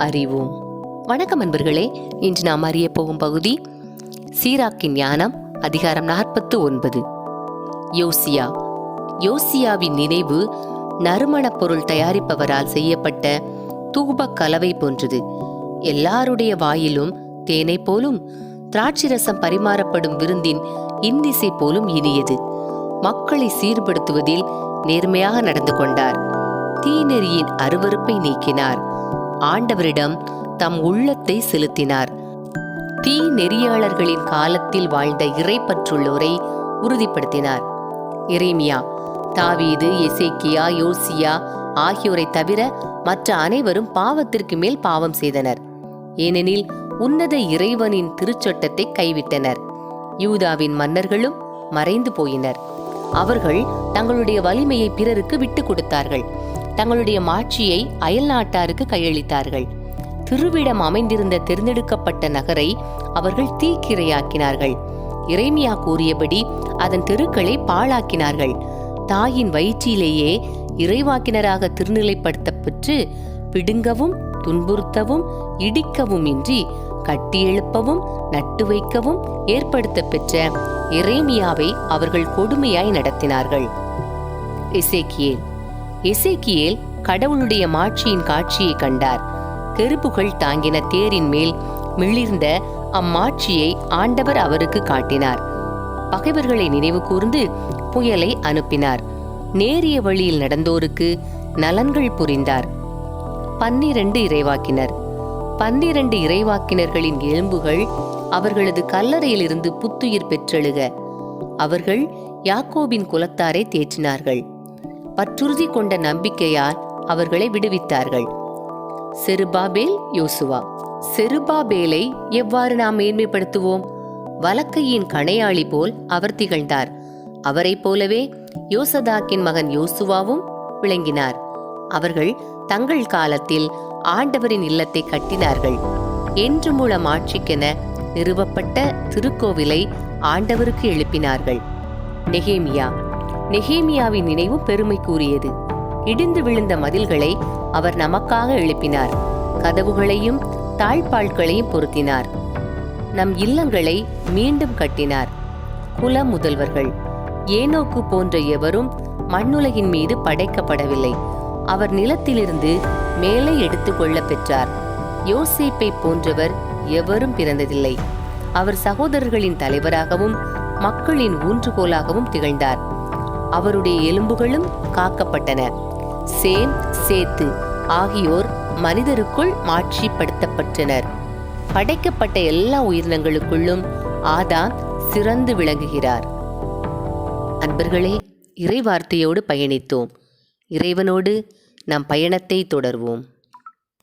அறிவோம். வணக்கம் அன்பர்களே இன்று நாம் அறிய போகும் பகுதி சீராக்கின் ஞானம் அதிகாரம் நாற்பத்து ஒன்பது யோசியா. யோசியாவின் நினைவு நறுமணப் பொருள் தயாரிப்பவரால் செய்யப்பட்ட தூபக் கலவை போன்றது. எல்லாருடைய வாயிலும் தேனை போலும் திராட்சிரசம் பரிமாறப்படும் விருந்தின் இன்னிசை போலும் இனியது. மக்களை சீர்படுத்துவதில் நேர்மையாக நடந்து கொண்டார். தீநெறியின் அருவருப்பை நீக்கினார். ஆண்டவரிடம் தம் உள்ளத்தை செலுத்தினார். தீ நெறியாளர்களின் காலத்தில் வாழ்ந்த இறைப்பற்றுள்ளோரை உறுதிப்படுத்தினார். இறைமியா தாவீது எசேக்கியா யோசியா ஆகியோரை தவிர மற்ற அனைவரும் பாவத்திற்கு மேல் பாவம் செய்தனர். ஏனெனில் உன்னத இறைவனின் திருச்சட்டத்தை கைவிட்டனர். யூதாவின் மன்னர்களும் மறைந்து போயினர். அவர்கள் தங்களுடைய வலிமையை பிறருக்கு விட்டுக் கொடுத்தார்கள். தங்களுடைய மாட்சியை அயல் நாட்டாருக்கு கையளித்தார்கள். திருவிடம் அமைந்திருந்த தேர்ந்தெடுக்கப்பட்ட நகரை அவர்கள் தீக்கிரையாக்கினார்கள். இறைமியா கூறியபடி அதன் தெருக்களை பாழாக்கினார்கள். தாயின் வயிற்றிலேயே இறைவாக்கினராக திருநிலைப்படுத்தப்பெற்று பிடுங்கவும் துன்புறுத்தவும் இடிக்கவும் இன்றி கட்டியெழுப்பவும் நட்டு வைக்கவும் ஏற்படுத்த பெற்ற இறைமியாவை அவர்கள் கொடுமையாய் நடத்தினார்கள். எசேக்கியேல் எசேக்கியேல் கடவுளுடைய மாட்சியின் காட்சியை கண்டார். கெருப்புகள் தாங்கின தேரின் மேல் மிளிர்ந்த அம்மாட்சியை ஆண்டவர் அவருக்கு காட்டினார். பகைவர்களை நினைவு கூர்ந்து புயலை அனுப்பினார். நேரிய வழியில் நடந்தோருக்கு நலன்கள் புரிந்தார். பன்னிரண்டு இறைவாக்கினர். பன்னிரண்டு இறைவாக்கினர்களின் எலும்புகள் அவர்களது கல்லறையிலிருந்து புத்துயிர் பெற்றெழுக. அவர்கள் யாக்கோபின் குலத்தாரை தேற்றினார்கள். பற்றுறுதி கொண்ட நம்பிக்கையால் அவர்களை விடுவித்தார்கள். செருபாபேல் யோசுவா. செருபாபேலை எவ்வாறு நாம் மேன்மைப்படுத்துவோம்? வலக்கையின் கணையாளி போல் அவர் திகழ்ந்தார். அவரைப் போலவே யோசதாக்கின் மகன் யோசுவாவும் விளங்கினார். அவர்கள் தங்கள் காலத்தில் ஆண்டவரின் இல்லத்தை கட்டினார்கள். என்று மூலம் ஆட்சிக்கென நிறுவப்பட்ட திருக்கோவிலை ஆண்டவருக்கு எழுப்பினார்கள். நெகேமியா. நெஹேமியாவின் நினைவு பெருமை கூறியது இடிந்து விழுந்த மதில்களை அவர் நமக்காக எழுப்பினார். கதவுகளையும் தாழ்பாள்களையும் பொருத்தினார். நம் இல்லங்களை மீண்டும் கட்டினார். குல முதல்வர்கள் ஏனோக்கு போன்ற எவரும் மண்ணுலகின் மீது படைக்கப்படவில்லை. அவர் நிலத்திலிருந்து மேலே எடுத்துக்கொள்ள பெற்றார். யோசேப்பை போன்றவர் எவரும் பிறந்ததில்லை. அவர் சகோதரர்களின் தலைவராகவும் மக்களின் ஊன்றுகோலாகவும் திகழ்ந்தார். அவருடைய எலும்புகளும் காக்கப்பட்டன. சேம் சேத்து ஆகியோர் மனிதருக்குள் மாட்சிப்படுத்தப்பட்டனர். படைக்கப்பட்ட எல்லா உயிரினங்களுக்குள்ளும் ஆதா சிறந்து விளங்குகிறார். அன்பர்களே இறைவார்த்தையோடு பயணித்தோம். இறைவனோடு நம் பயணத்தை தொடர்வோம்.